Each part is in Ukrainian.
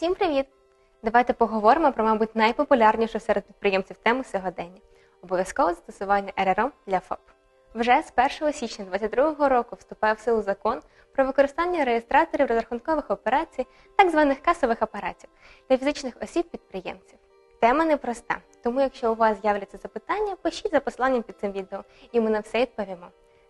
Всім привіт! Давайте поговоримо про, мабуть, найпопулярнішу серед підприємців тему сьогодення обов'язкове застосування РРО для ФОП. Вже з 1 січня 2022 року вступає в силу закон про використання реєстраторів розрахункових операцій, так званих касових апаратів для фізичних осіб-підприємців. Тема непроста, тому якщо у вас з'являться запитання, пишіть за посиланням під цим відео, і ми на все відповімо.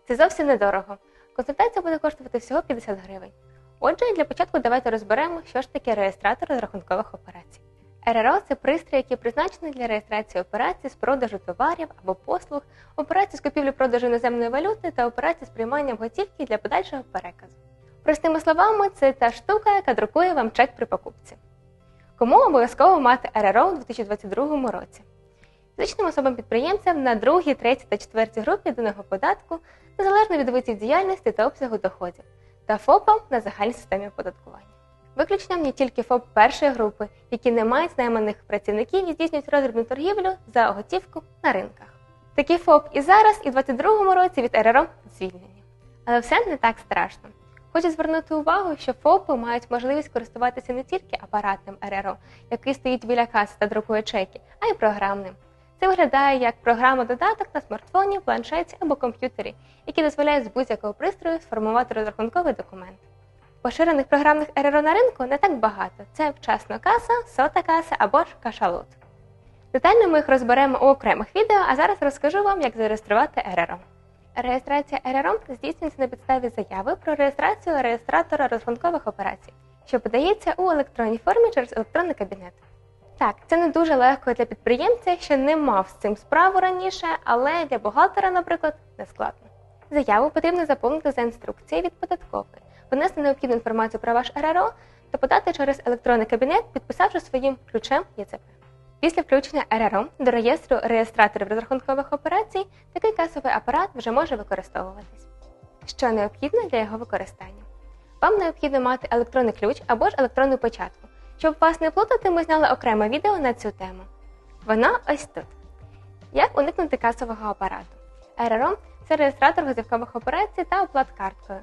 Це зовсім недорого. Консультація буде коштувати всього 50 гривень. Отже, для початку давайте розберемо, що ж таке реєстратор розрахункових операцій. РРО це пристрій, який призначений для реєстрації операцій з продажу товарів або послуг, операцій з купівлі-продажу іноземної валюти та операцій з прийманням готівки для подальшого переказу. Простими словами, це та штука, яка друкує вам чек при покупці. Кому обов'язково мати РРО у 2022 році? Фізичним особам-підприємцям на другій, третій та четвертій групі єдиного податку, незалежно від видів діяльності та обсягу доходів, та ФОПам на загальній системі оподаткування. Виключенням є тільки ФОП першої групи, які не мають найманих працівників і здійснюють роздрібну торгівлю за готівку на ринках. Такі ФОП і зараз, і в 2022 році від РРО звільнені. Але все не так страшно. Хочу звернути увагу, що ФОПи мають можливість користуватися не тільки апаратним РРО, який стоїть біля каси та друкує чеки, а й програмним. Це виглядає як програма-додаток на смартфоні, планшеті або комп'ютері, який дозволяє з будь-якого пристрою сформувати розрахунковий документ. Поширених програмних РРО на ринку не так багато: це вчасна каса, сота каса або ж кашалут. Детально ми їх розберемо у окремих відео, а зараз розкажу вам, як зареєструвати РРО. Реєстрація РРО здійснюється на підставі заяви про реєстрацію реєстратора розрахункових операцій, що подається у електронній формі через електронний кабінет. Так, це не дуже легко для підприємця, що не мав з цим справу раніше, але для бухгалтера, наприклад, не складно. Заяву потрібно заповнити за інструкцією від податкової, внести необхідну інформацію про ваш РРО та подати через електронний кабінет, підписавши своїм ключем ЄЦП. Після включення РРО до реєстру реєстраторів розрахункових операцій такий касовий апарат вже може використовуватись. Що необхідно для його використання? Вам необхідно мати електронний ключ або ж електронну початку. Щоб вас не плутати, ми зняли окреме відео на цю тему. Воно ось тут. Як уникнути касового апарату? РРО це реєстратор готівкових операцій та оплат карткою.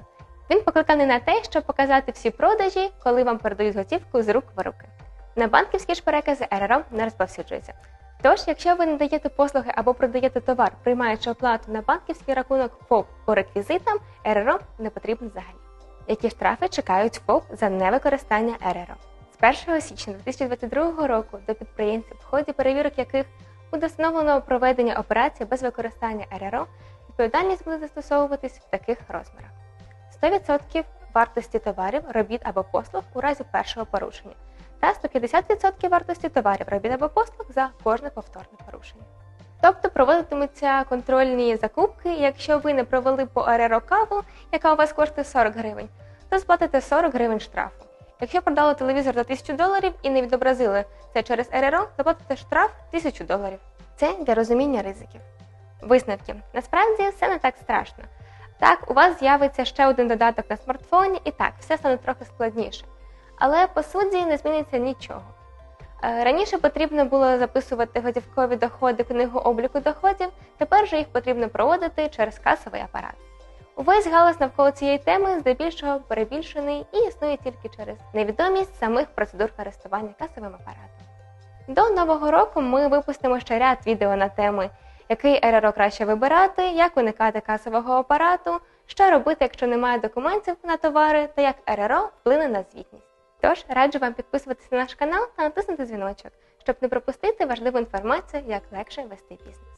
Він покликаний на те, щоб показати всі продажі, коли вам передають готівку з рук в руки. На банківські ж перекази РРО не розповсюджується. Тож, якщо ви надаєте послуги або продаєте товар, приймаючи оплату на банківський рахунок ФОП по реквізитам, РРО не потрібно взагалі. Які штрафи чекають ФОП за невикористання РРО? З 1 січня 2022 року до підприємців, в ході перевірок яких буде встановлено проведення операцій без використання РРО, відповідальність буде застосовуватись в таких розмірах: 100% вартості товарів, робіт або послуг у разі першого порушення, та 150% вартості товарів, робіт або послуг за кожне повторне порушення. Тобто проводитимуться контрольні закупки, якщо ви не провели по РРО каву, яка у вас коштує 40 гривень, то сплатите 40 гривень штрафу. Якщо продали телевізор за 1000 доларів і не відобразили це через РРО, заплатите штраф 1000 доларів. Це для розуміння ризиків. Висновки. Насправді все не так страшно. Так, у вас з'явиться ще один додаток на смартфоні, і так, все стане трохи складніше. Але по суті не зміниться нічого. Е, Раніше потрібно було записувати готівкові доходи книгу обліку доходів, тепер же їх потрібно проводити через касовий апарат. Увесь галас навколо цієї теми здебільшого перебільшений і існує тільки через невідомість самих процедур користування касовим апаратом. До нового року ми випустимо ще ряд відео на теми, який РРО краще вибирати, як уникати касового апарату, що робити, якщо немає документів на товари, та як РРО вплине на звітність. Тож раджу вам підписуватися на наш канал та натиснути дзвіночок, щоб не пропустити важливу інформацію, як легше вести бізнес.